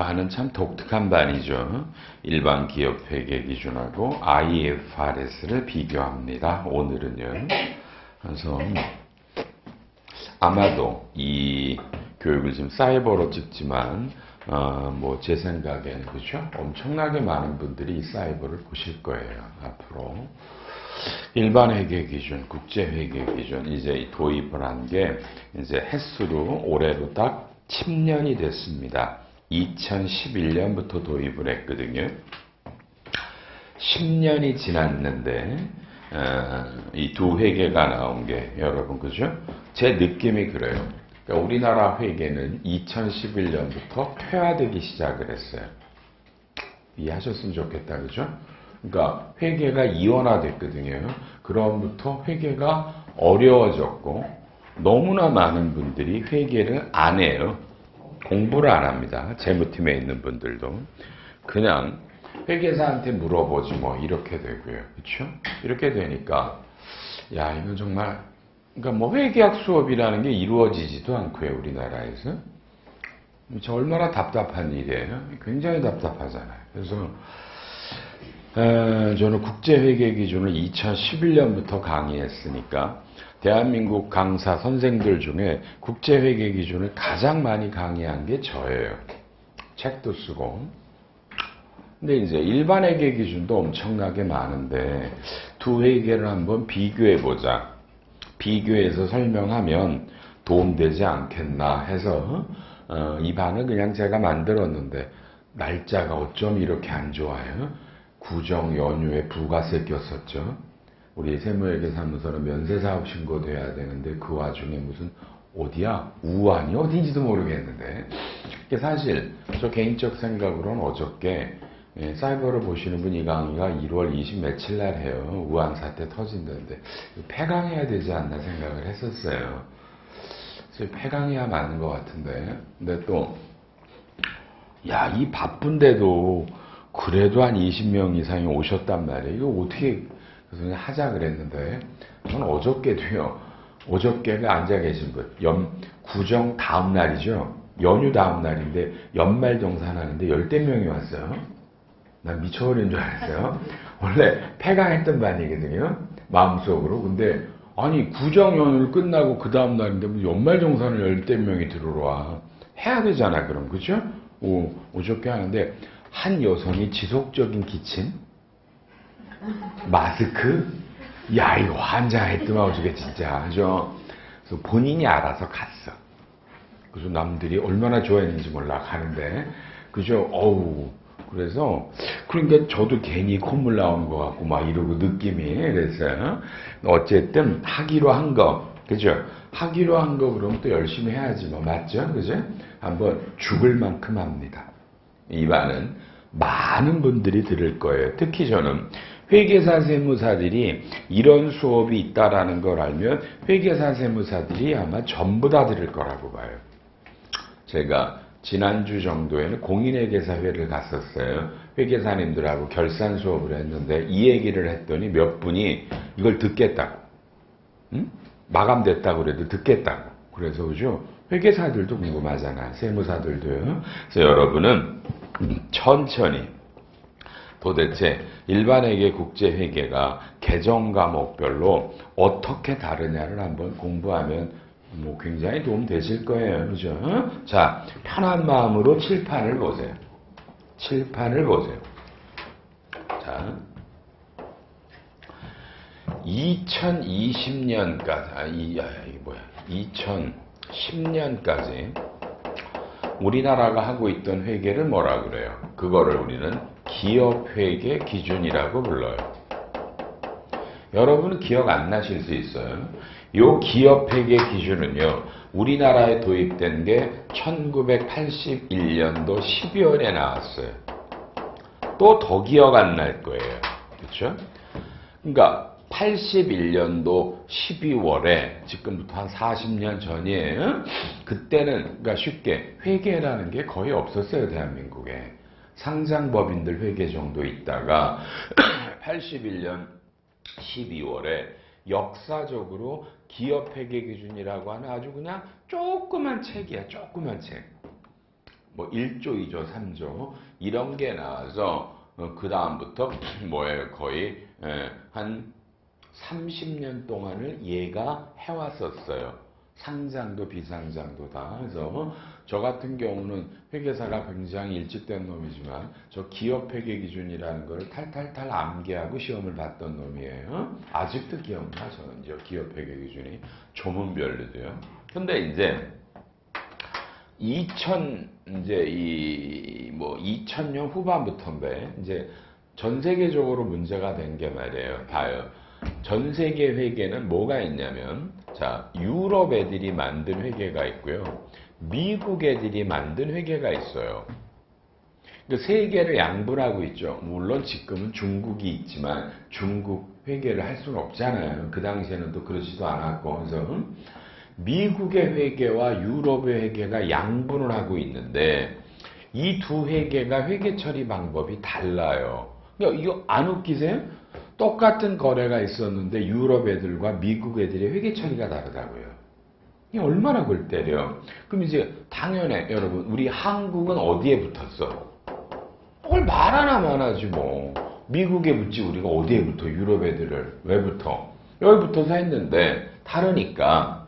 이 반은 참 독특한 반이죠. 일반 기업 회계 기준하고 IFRS를 비교합니다. 오늘은요. 그래서 아마도 이 교육을 지금 사이버로 찍지만 어, 뭐제 생각에는 그죠? 엄청나게 많은 분들이 이 사이버를 보실 거예요. 앞으로 일반 회계 기준, 국제 회계 기준 이제 도입을 한 게 이제 횟수로 올해로 딱 10년이 됐습니다. 2011년부터 도입을 했거든요. 10년이 지났는데 어, 이두 회계가 나온 게 여러분 그죠? 제 느낌이 그래요. 그러니까 우리나라 회계는 2011년부터 퇴화되기 시작을 했어요. 이해하셨으면 좋겠다, 그죠? 그러니까 회계가 이원화됐거든요. 그럼부터 회계가 어려워졌고 너무나 많은 분들이 회계를 안 해요. 공부를 안 합니다. 재무팀에 있는 분들도 그냥 회계사한테 물어보지 뭐 이렇게 되고요. 그렇죠? 이렇게 되니까 야 이건 정말 그러니까 뭐 회계학 수업이라는 게 이루어지지도 않고요. 우리나라에서 저 얼마나 답답한 일이에요. 굉장히 답답하잖아요. 그래서 에, 저는 국제회계 기준을 2011년부터 강의했으니까 대한민국 강사 선생들 중에 국제회계 기준을 가장 많이 강의한 게 저예요. 책도 쓰고. 근데 이제 일반 회계 기준도 엄청나게 많은데 두 회계를 한번 비교해 보자. 비교해서 설명하면 도움되지 않겠나 해서 어, 이 반을 그냥 제가 만들었는데 날짜가 어쩜 이렇게 안 좋아요? 구정 연휴에 부가세 꼈었죠. 우리 세무회계사무소는 면세사업 신고돼야 되는데 그 와중에 무슨 어디야? 우한이 어딘지도 모르겠는데 사실 저 개인적 생각으로는 어저께 예, 사이버를 보시는 분 이 강의가 1월 20 며칠 날 해요. 우한 사태 터진다는데 폐강해야 되지 않나 생각을 했었어요. 그래서 폐강해야 맞는 것 같은데 근데 또 야, 이 바쁜데도 그래도 한 20명 이상이 오셨단 말이에요. 이거 어떻게 그래서 그냥 하자 그랬는데 저는 어저께도요. 어저께가 앉아 계신 분, 연 구정 다음 날이죠. 연휴 다음 날인데 연말 정산 하는데 열대 명이 왔어요. 난 미쳐버린 줄 알았어요. 원래 폐강했던 반이거든요. 마음속으로. 근데 아니 구정 연휴를 끝나고 그 다음 날인데 뭐 연말 정산을 열대 명이 들어와 해야 되잖아. 그럼 그죠? 오, 어저께 하는데 한 여성이 지속적인 기침, 마스크, 야 이거 환장했더만 어저께 진짜 그죠? 그래서 본인이 알아서 갔어. 그래서 남들이 얼마나 좋아했는지 몰라 가는데 그죠? 어우 그래서 그러니까 저도 괜히 콧물 나오는 것 같고 막 이러고 느낌이 그래서 어쨌든 하기로 한 거 그죠? 하기로 한 거 그럼 또 열심히 해야지 뭐 맞죠? 그죠? 한번 죽을 만큼 합니다. 이 말은 많은 분들이 들을 거예요. 특히 저는 회계사 세무사들이 이런 수업이 있다라는 걸 알면 회계사 세무사들이 아마 전부 다 들을 거라고 봐요. 제가 지난주 정도에는 공인회계사회를 갔었어요. 회계사님들하고 결산 수업을 했는데 이 얘기를 했더니 몇 분이 이걸 듣겠다고. 응? 마감됐다고 그래도 듣겠다고. 그래서 그죠? 회계사들도 궁금하잖아. 세무사들도요. 그래서 여러분은 천천히 도대체 일반회계 국제회계가 개정 과목별로 어떻게 다르냐를 한번 공부하면 뭐 굉장히 도움 되실 거예요. 그죠? 자, 편한 마음으로 칠판을 보세요. 칠판을 보세요. 자, 2020년까지, 아, 이, 야, 이게 뭐야. 2010년까지 우리나라가 하고 있던 회계를 뭐라 그래요? 그거를 우리는 기업회계 기준이라고 불러요. 여러분은 기억 안 나실 수 있어요. 요 기업회계 기준은요, 우리나라에 도입된 게 1981년도 12월에 나왔어요. 또 더 기억 안 날 거예요. 그렇죠? 그러니까 81년도 12월에 지금부터 한 40년 전이에요. 그때는 그러니까 쉽게 회계라는 게 거의 없었어요 대한민국에 상장법인들 회계 정도 있다가 81년 12월에 역사적으로 기업 회계 기준이라고 하는 아주 그냥 조그만 책이야 조그만 책. 뭐 1조, 2조, 3조 이런 게 나와서 그 다음부터 뭐예요? 거의 예, 한 30년 동안을 얘가 해왔었어요. 상장도 비상장도 다. 그래서 저 같은 경우는 회계사가 굉장히 일찍 된 놈이지만 저 기업 회계 기준이라는 걸 탈탈탈 암기하고 시험을 봤던 놈이에요. 아직도 기억나 저는 이제 기업 회계 기준이 조문별로도요. 근데 이제 2000 이제 이 뭐 2000년 후반부터인데 이제 전 세계적으로 문제가 된 게 말이에요. 봐요. 전 세계 회계는 뭐가 있냐면 자 유럽 애들이 만든 회계가 있고요. 미국 애들이 만든 회계가 있어요. 그세 개를 양분하고 있죠. 물론 지금은 중국이 있지만 중국 회계를 할 수는 없잖아요. 그 당시에는 또 그러지도 않았고 그래서 음? 미국의 회계와 유럽의 회계가 양분을 하고 있는데 이 두 회계가 회계 처리 방법이 달라요. 그러니까 이거 안 웃기세요? 똑같은 거래가 있었는데 유럽 애들과 미국 애들의 회계 처리가 다르다고요. 이 얼마나 골 때려. 그럼 이제 당연해 여러분 우리 한국은 어디에 붙었어? 그걸 말 하나만 하지 뭐. 미국에 붙지 우리가 어디에 붙어? 유럽 애들을 왜 붙어? 여기 붙어서 했는데 다르니까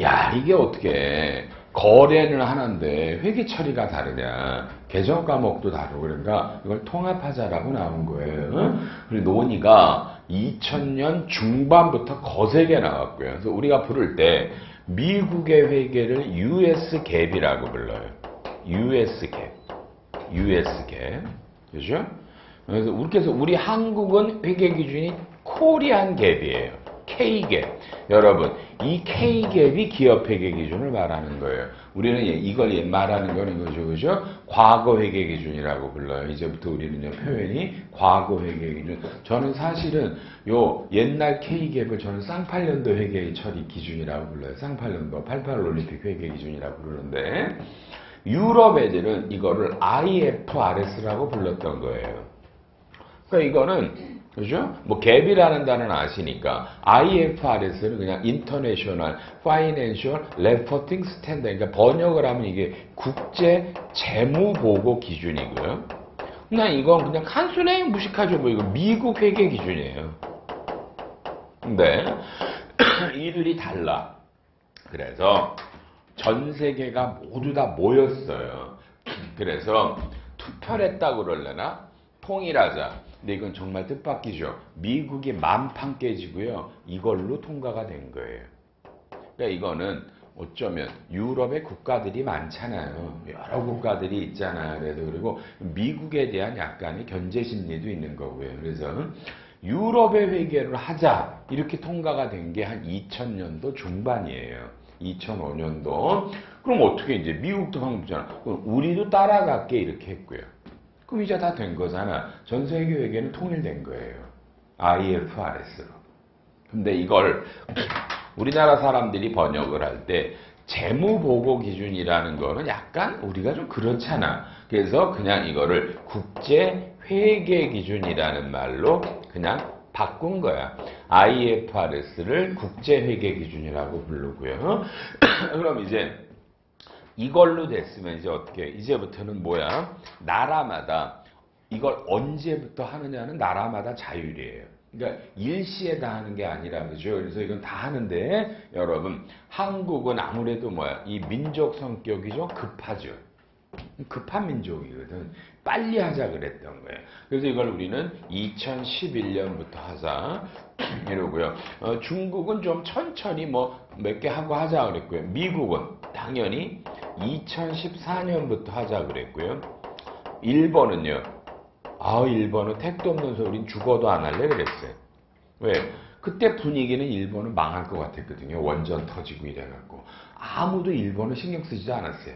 야 이게 어떻게 거래는 하나인데 회계 처리가 다르냐 계정 과목도 다르고 그러니까 이걸 통합하자라고 나온 거예요. 그리고 논의가 2000년 중반부터 거세게 나왔고요. 그래서 우리가 부를 때 미국의 회계를 US 갭이라고 불러요. US 갭. US 갭. 그죠? 그래서 서 우리 한국은 회계 기준이 코리안 갭이에요. K갭. 여러분, 이 K갭이 기업 회계 기준을 말하는 거예요. 우리는 이걸 말하는 거는 거죠, 그죠? 과거 회계 기준이라고 불러요. 이제부터 우리는 요 표현이 과거 회계 기준. 저는 사실은 요 옛날 K갭을 저는 쌍팔년도 회계 처리 기준이라고 불러요. 쌍팔년도 88 올림픽 회계 기준이라고 부르는데 유럽 애들은 이거를 IFRS라고 불렀던 거예요. 그러니까 이거는 그죠? 뭐 갭이라는 단어는 아시니까 IFRS는 그냥 International Financial Reporting Standard 그러니까 번역을 하면 이게 국제 재무 보고 기준이고요. 그냥 이건 그냥 한순에 무식하죠. 뭐 이거 미국 회계 기준이에요. 근데 일이 달라. 그래서 전 세계가 모두 다 모였어요. 그래서 투표를 했다고 그럴래나? 통일하자. 근데 이건 정말 뜻밖이죠. 미국이 만판 깨지고요. 이걸로 통과가 된 거예요. 그러니까 이거는 어쩌면 유럽의 국가들이 많잖아요. 여러 국가들이 있잖아요. 그래서 그리고 미국에 대한 약간의 견제 심리도 있는 거고요. 그래서 유럽의 회계를 하자 이렇게 통과가 된 게 한 2000년도 중반이에요. 2005년도. 그럼 어떻게 이제 미국도. 그럼 우리도 따라갈게 이렇게 했고요. 그럼 이제 다 된 거잖아. 전 세계 회계는 통일된 거예요. IFRS로. 근데 이걸 우리나라 사람들이 번역을 할 때 재무보고 기준이라는 거는 약간 우리가 좀 그렇잖아. 그래서 그냥 이거를 국제 회계 기준이라는 말로 그냥 바꾼 거야. IFRS를 국제 회계 기준이라고 부르고요. 그럼 이제 이걸로 됐으면 이제 어떻게 이제부터는 뭐야? 나라마다 이걸 언제부터 하느냐는 나라마다 자율이에요. 그러니까 일시에 다 하는 게 아니라 그죠. 그래서 이건 다 하는데 여러분 한국은 아무래도 뭐야 이 민족 성격이 좀 급하죠. 급한 민족이거든. 빨리 하자 그랬던 거예요. 그래서 이걸 우리는 2011년부터 하자 이러고요. 어, 중국은 좀 천천히 뭐 몇 개 하고 하자 그랬고요. 미국은 당연히 2014년부터 하자 그랬고요. 일본은요. 아, 일본은 택도 없는 소린 죽어도 안 할래 그랬어요. 왜? 그때 분위기는 일본은 망할 것 같았거든요. 원전 터지고 이래갖고. 아무도 일본을 신경 쓰지도 않았어요.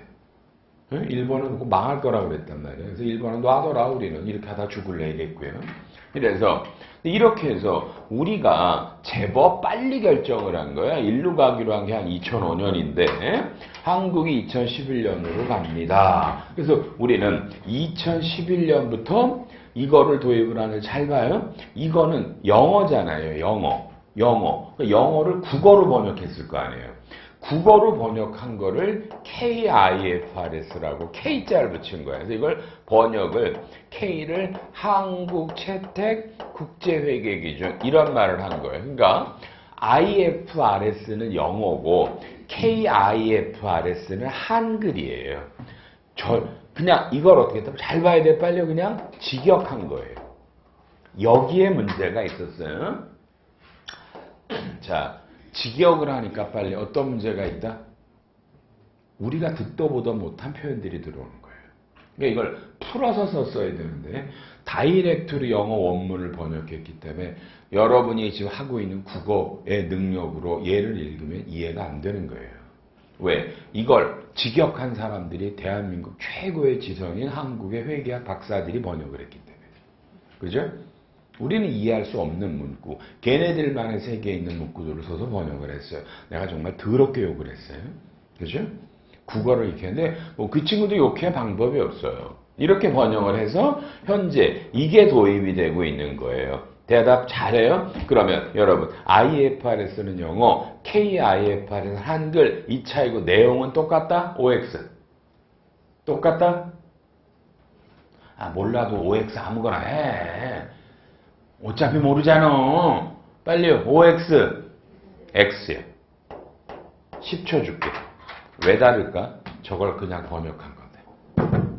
일본은 망할 거라고 그랬단 말이에요. 그래서 일본은 놔둬라 우리는 이렇게 하다 죽을래 이랬고요. 그래서 이렇게 해서 우리가 제법 빨리 결정을 한 거야. 일로 가기로 한 게 한 2005년인데 한국이 2011년으로 갑니다. 그래서 우리는 2011년부터 이거를 도입을 하는 잘 봐요. 이거는 영어잖아요. 영어. 영어. 영어를 국어로 번역했을 거 아니에요. 국어로 번역한 거를 KIFRS라고 K자를 붙인 거예요. 그래서 이걸 번역을 K를 한국 채택 국제회계 기준 이런 말을 한 거예요. 그러니까 IFRS는 영어고 KIFRS는 한글이에요. 저 그냥 이걸 어떻게? 잘 봐야 돼. 빨리 그냥 직역한 거예요. 여기에 문제가 있었어요. 자, 직역을 하니까 빨리 어떤 문제가 있다? 우리가 듣도 보도 못한 표현들이 들어오는 거예요. 그러니까 이걸 풀어서 썼어야 되는데 다이렉트로 영어 원문을 번역했기 때문에 여러분이 지금 하고 있는 국어의 능력으로 얘를 읽으면 이해가 안 되는 거예요. 왜? 이걸 직역한 사람들이 대한민국 최고의 지성인 한국의 회계학 박사들이 번역을 했기 때문에. 그죠? 우리는 이해할 수 없는 문구, 걔네들만의 세계에 있는 문구들을 써서 번역을 했어요. 내가 정말 더럽게 욕을 했어요. 그죠? 국어를 이렇게 했는데, 뭐 그 친구도 욕할 방법이 없어요. 이렇게 번역을 해서 현재 이게 도입이 되고 있는 거예요. 대답 잘해요? 그러면 여러분, IFRS는 영어, KIFRS는 한글, 이 차이고 내용은 똑같다? OX. 똑같다? 아, 몰라도 OX 아무거나 해. 어차피 모르잖아. 빨리요. OX. X요. 10초 줄게. 왜 다를까? 저걸 그냥 번역한 건데.